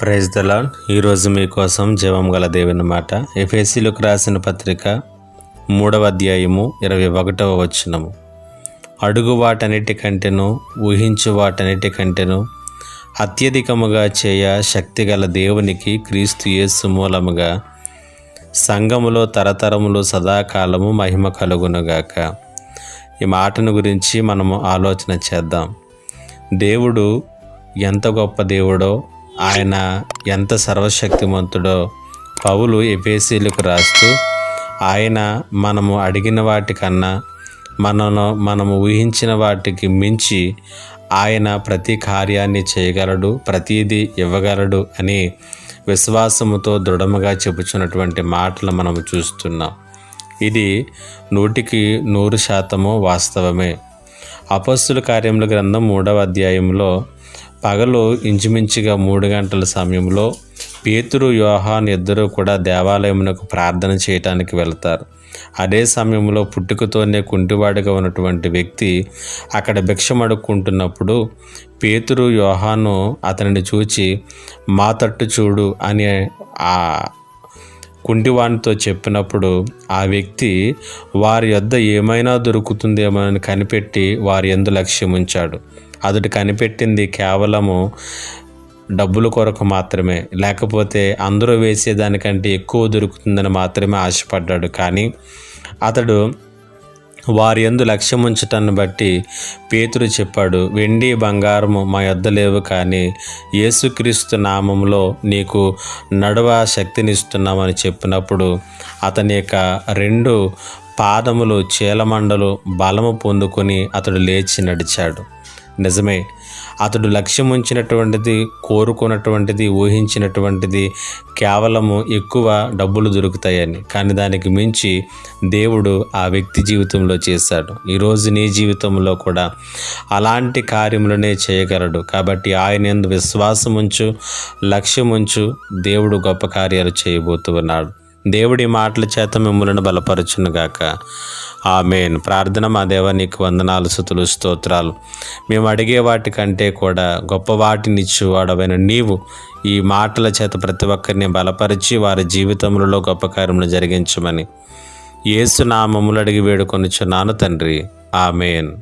Praise దలాన్ ఈరోజు మీకోసం జీవం గల దేవుని మాట. ఎఫ్ఎస్సీలకు రాసిన పత్రిక మూడవ అధ్యాయము ఇరవై ఒకటవ వచనము. అడుగు వాటన్నిటికంటేను ఊహించు వాటన్నిటికంటేను అత్యధికముగా చేయ శక్తిగల దేవునికి క్రీస్తు యేసు మూలముగా సంఘములో తరతరములు సదాకాలము మహిమ కలుగునుగాక. ఈ మాటను గురించి మనము ఆలోచన చేద్దాం. దేవుడు ఎంత గొప్ప దేవుడో ఆయన ఎంత సర్వశక్తిమంతుడో పౌలు ఎపేసీలకు రాస్తూ ఆయన మనము అడిగిన వాటికన్నా మనను మనము ఊహించిన వాటికి మించి ఆయన ప్రతి కార్యాన్ని చేయగలడు ప్రతిదీ ఇవ్వగలడు అని విశ్వాసముతో దృఢముగా చెప్పుచున్నటువంటి మాటలు మనము చూస్తున్నాం. ఇది నూటికి నూరు శాతము వాస్తవమే. అపస్తుల కార్యముల గ్రంథం మూడవ అధ్యాయంలో పగలు ఇంచుమించుగా మూడు గంటల సమయంలో పేతురు యోహాన్ ఇద్దరూ కూడా దేవాలయమునకు ప్రార్థన చేయటానికి వెళ్తారు. అదే సమయంలో పుట్టుకతోనే కుంటివాడిగా ఉన్నటువంటి వ్యక్తి అక్కడ భిక్షమడుక్కుంటున్నప్పుడు పేతురు యోహాను అతనిని చూచి మా తట్టు చూడు అని ఆ కుంటివానితో చెప్పినప్పుడు ఆ వ్యక్తి వారి యొద్ద ఏమైనా దొరుకుతుందేమో అని కనిపెట్టి వారి ఎందు లక్ష్యం ఉంచాడు. అతడు కనిపెట్టింది కేవలము డబ్బుల కొరకు మాత్రమే. లేకపోతే అందరూ వేసేదానికంటే ఎక్కువ దొరుకుతుందని మాత్రమే ఆశపడ్డాడు. కానీ అతడు వారి ఎందు లక్ష్యం ఉంచటాన్ని బట్టి పేతురు చెప్పాడు వెండి బంగారము మా యొద్ద లేవు కానీ యేసుక్రీస్తు నామంలో నీకు నడువ శక్తినిస్తున్నామని చెప్పినప్పుడు అతని యొక్క రెండు పాదములు చీలమండలు బలము పొందుకొని అతడు లేచి నడిచాడు. నిజమే. అతడు లక్ష్యం ఉంచినటువంటిది కోరుకున్నటువంటిది ఊహించినటువంటిది కేవలము ఎక్కువ డబ్బులు దొరుకుతాయని. కానీ దానికి మించి దేవుడు ఆ వ్యక్తి జీవితంలో చేశాడు. ఈరోజు నీ జీవితంలో కూడా అలాంటి కార్యములనే చేయగలడు. కాబట్టి ఆయన ఎందు విశ్వాసం ఉంచు లక్ష్యం ఉంచు దేవుడు గొప్ప కార్యాలు చేయబోతున్నాడు దేవుడి మాటల చేత మిమ్మల్ని బలపరచునుగాక. ఆమెన్. ప్రార్థన మా దేవ నీకు వందనాలు సుతులు స్తోత్రాలు. మేము అడిగే వాటికంటే కూడా గొప్ప వాటినిచ్చు వాడవైన నీవు ఈ మాటల చేత ప్రతి ఒక్కరిని బలపరిచి వారి జీవితంలో గొప్ప కార్యములు జరిగించమని. ఏసునామములు అడిగి వేడుకొనిచున్నాను తండ్రి. ఆమెన్.